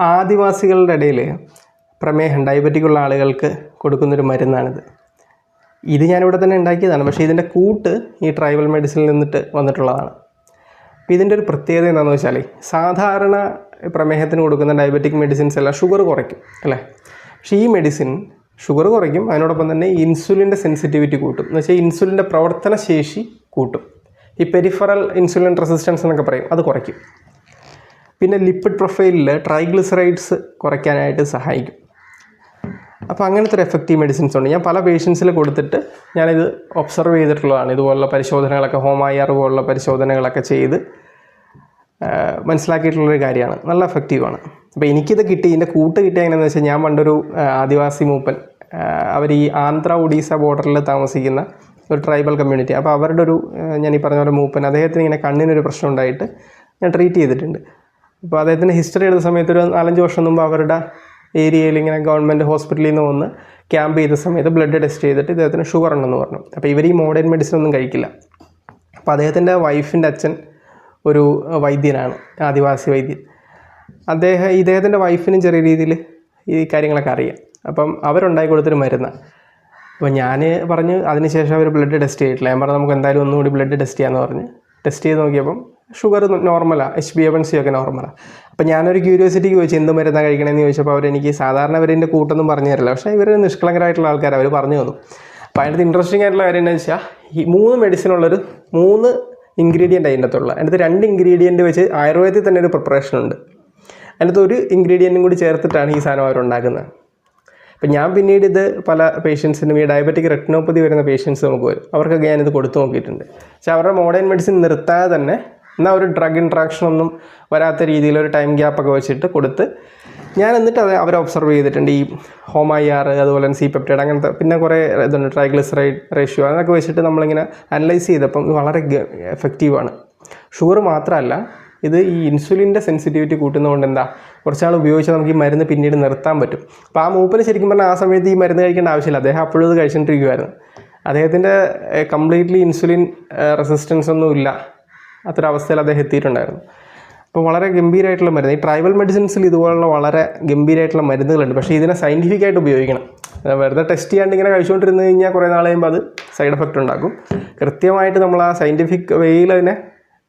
ആദിവാസികളുടെ ഇടയിൽ പ്രമേഹം ഡയബറ്റിക്കുള്ള ആളുകൾക്ക് കൊടുക്കുന്നൊരു മരുന്നാണിത്. ഇത് ഞാനിവിടെ തന്നെ ഉണ്ടാക്കിയതാണ്. പക്ഷേ ഇതിന്റെ കൂട്ട് ഈ ട്രൈബൽ മെഡിസിനിൽ നിന്നിട്ട് വന്നിട്ടുള്ളതാണ്. അപ്പോൾ ഇതിന്റെ ഒരു പ്രത്യേകത എന്താണെന്ന് വെച്ചാൽ സാധാരണ പ്രമേഹത്തിന് കൊടുക്കുന്ന ഡയബറ്റിക് മെഡിസിൻസ് എല്ലാം ഷുഗർ കുറയ്ക്കും അല്ലേ? പക്ഷേ ഈ മെഡിസിൻ ഷുഗർ കുറയ്ക്കും അതിനോടൊപ്പം തന്നെ ഇൻസുലിന്റെ സെൻസിറ്റിവിറ്റി കൂട്ടും. എന്ന് വെച്ചാൽ ഇൻസുലിന്റെ പ്രവർത്തന ശേഷി കൂട്ടും. ഈ പെരിഫറൽ ഇൻസുലിൻ റെസിസ്റ്റൻസ് എന്നൊക്കെ പറയും അത് കുറയ്ക്കും. പിന്നെ ലിപ്പിഡ് പ്രൊഫൈലിൽ ട്രൈഗ്ലിസറൈഡ്സ് കുറയ്ക്കാനായിട്ട് സഹായിക്കും. അപ്പോൾ അങ്ങനത്തെ ഒരു എഫക്റ്റീവ് മെഡിസിൻസ് ഉണ്ട്. ഞാൻ പല പേഷ്യൻസിൽ കൊടുത്തിട്ട് ഞാനിത് ഒബ്സർവ് ചെയ്തിട്ടുള്ളതാണ്. ഇതുപോലുള്ള പരിശോധനകളൊക്കെ ഹോം ഐ ആർ പോലുള്ള പരിശോധനകളൊക്കെ ചെയ്ത് മനസ്സിലാക്കിയിട്ടുള്ളൊരു കാര്യമാണ്. നല്ല എഫക്റ്റീവാണ് അപ്പോൾ എനിക്കിത് കിട്ടി. ഇതിന്റെ കൂട്ട് കിട്ടിയ എങ്ങനെയാണെന്ന് വെച്ചാൽ ഞാൻ പണ്ടൊരു ആദിവാസി മൂപ്പൻ അവർ ഈ ആന്ധ്ര ഒഡീസ ബോർഡറിൽ താമസിക്കുന്ന ഒരു ട്രൈബൽ കമ്മ്യൂണിറ്റി അപ്പോൾ അവരുടെ ഒരു ഞാൻ ഈ പറഞ്ഞ പോലെ മൂപ്പൻ അദ്ദേഹത്തിന് ഇങ്ങനെ കണ്ണിനൊരു പ്രശ്നം ഉണ്ടായിട്ട് ഞാൻ ട്രീറ്റ് ചെയ്തിട്ടുണ്ട്. അപ്പോൾ അദ്ദേഹത്തിന്റെ ഹിസ്റ്ററി എടുത്ത സമയത്ത് ഒരു നാലഞ്ച് വർഷം മുമ്പ് അവരുടെ ഏരിയയിൽ ഇങ്ങനെ ഗവൺമെന്റ് ഹോസ്പിറ്റലിൽ നിന്ന് വന്ന് ക്യാമ്പ് ചെയ്ത സമയത്ത് ബ്ലഡ് ടെസ്റ്റ് ചെയ്തിട്ട് ഇദ്ദേഹത്തിന് ഷുഗർ ഉണ്ടെന്ന് പറഞ്ഞു. അപ്പോൾ ഇവർ ഈ മോഡേൺ മെഡിസിൻ ഒന്നും കഴിക്കില്ല. അപ്പോൾ അദ്ദേഹത്തിന്റെ വൈഫിന്റെ അച്ഛൻ ഒരു വൈദ്യനാണ് ആദിവാസി വൈദ്യൻ. അദ്ദേഹം ഇദ്ദേഹത്തിന്റെ വൈഫിനും ചെറിയ രീതിയിൽ ഈ കാര്യങ്ങളൊക്കെ അറിയാം. അപ്പം അവരുണ്ടാക്കി കൊടുത്തൊരു മരുന്നാണ് അപ്പോൾ ഞാൻ പറഞ്ഞ് അതിനുശേഷം അവർ ബ്ലഡ് ടെസ്റ്റ് ചെയ്തിട്ടില്ല. ഞാൻ പറഞ്ഞു നമുക്ക് എന്തായാലും ഒന്നുകൂടി ബ്ലഡ് ടെസ്റ്റ് ചെയ്യാമെന്ന് പറഞ്ഞ് ടെസ്റ്റ് ചെയ്ത് നോക്കിയപ്പം ഷുഗർ നോർമലാണ് H B A one C ഒക്കെ നോർമലാണ് അപ്പോൾ ഞാനൊരു ക്യൂരിയോസിറ്റിക്ക് ചോദിച്ചു എന്ത് മരുന്നാണ് കഴിക്കണമെന്ന് ചോദിച്ചപ്പോൾ അവരെനിക്ക് സാധാരണ അവരിന്റെ കൂട്ടൊന്നും പറഞ്ഞു തരില്ല. പക്ഷേ ഇവർ നിഷ്കളങ്കരായിട്ടുള്ള ആൾക്കാർ അവർ പറഞ്ഞു തന്നു. അപ്പോൾ അതിനകത്ത് ഇൻട്രസ്റ്റിംഗ് ആയിട്ടുള്ള കാര്യം എന്താ വെച്ചാൽ ഈ മൂന്ന് മെഡിസിൻ ഉള്ളൊരു മൂന്ന് ഇൻഗ്രീഡിയന്റ് അതിന്റെ അകത്തുള്ള അതിനകത്ത് രണ്ട് ഇൻഗ്രീഡിയന്റ് വെച്ച് ആയുർവേദത്തിൽ തന്നെ ഒരു പ്രിപ്പറേഷൻ ഉണ്ട്. അതിനകത്ത് ഒരു ഇൻഗ്രീഡിയന്റും കൂടി ചേർത്തിട്ടാണ് ഈ സാധനം അവരുണ്ടാക്കുന്നത്. അപ്പം ഞാൻ പിന്നീട് ഇത് പല പേഷ്യൻസിനും ഈ ഡയബറ്റിക് റെറ്റിനോപ്പതി വരുന്ന പേഷ്യൻസ് നമുക്ക് വരും. അവർക്കൊക്കെ ഞാനിത് കൊടുത്തു നോക്കിയിട്ടുണ്ട്. പക്ഷേ അവരുടെ മോഡേൺ മെഡിസിൻ നിർത്താതെ തന്നെ എന്നാൽ ഒരു ഡ്രഗ് ഇൻട്രാക്ഷൻ ഒന്നും വരാത്ത രീതിയിൽ ഒരു ടൈം ഗ്യാപ്പൊക്കെ വെച്ചിട്ട് കൊടുത്ത് ഞാൻ എന്നിട്ട് അത് അവരെ ഒബ്സർവ് ചെയ്തിട്ടുണ്ട്. ഈ ഹോം ആർ അതുപോലെ തന്നെ സി പെപ്റ്റൈഡ് അങ്ങനത്തെ പിന്നെ കുറേ ഇതുണ്ട് ട്രൈഗ്ലിസറൈഡ് റേഷ്യോ അതൊക്കെ വെച്ചിട്ട് നമ്മളിങ്ങനെ അനലൈസ് ചെയ്തപ്പം വളരെ എഫക്റ്റീവാണ് ഷുഗർ മാത്രമല്ല ഇത് ഈ ഇൻസുലിന്റെ സെൻസിറ്റിവിറ്റി കൂട്ടുന്നതുകൊണ്ട് എന്താ കുറച്ചാൾ ഉപയോഗിച്ചാൽ നമുക്ക് ഈ മരുന്ന് പിന്നീട് നിർത്താൻ പറ്റും. അപ്പോൾ ആ മൂപ്പന് ശരിക്കും പറഞ്ഞാൽ ആ സമയത്ത് ഈ മരുന്ന് കഴിക്കേണ്ട ആവശ്യമില്ല. അദ്ദേഹം അപ്പോഴും ഇത് കഴിച്ചുകൊണ്ടിരിക്കുമായിരുന്നു അദ്ദേഹത്തിന്റെ കംപ്ലീറ്റ്ലി ഇൻസുലിൻ റെസിസ്റ്റൻസ് ഒന്നും ഇല്ല. അത്രവസ്ഥയിൽ അദ്ദേഹം എത്തിയിട്ടുണ്ടായിരുന്നു. അപ്പോൾ വളരെ ഗംഭീരമായിട്ടുള്ള മരുന്ന്. ഈ ട്രൈബൽ മെഡിസിൻസിൽ ഇതുപോലുള്ള വളരെ ഗംഭീരമായിട്ടുള്ള മരുന്നുകളുണ്ട്. പക്ഷേ ഇതിനെ സയന്റിഫിക്കായിട്ട് ഉപയോഗിക്കണം. വെറുതെ ടെസ്റ്റ് ചെയ്യാണ്ട് ഇങ്ങനെ കഴിച്ചുകൊണ്ടിരുന്ന് കഴിഞ്ഞാൽ കുറേ നാൾ കഴിയുമ്പോൾ അത് സൈഡ് എഫക്റ്റ് ഉണ്ടാക്കും. കൃത്യമായിട്ട് നമ്മൾ ആ സയന്റിഫിക് വേയിൽ അതിനെ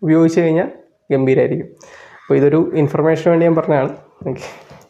ഉപയോഗിച്ച് കഴിഞ്ഞാൽ ഗംഭീരമായിരിക്കും അപ്പോൾ ഇതൊരു ഇൻഫർമേഷന് വേണ്ടി ഞാൻ പറഞ്ഞതാണ്. ഓക്കെ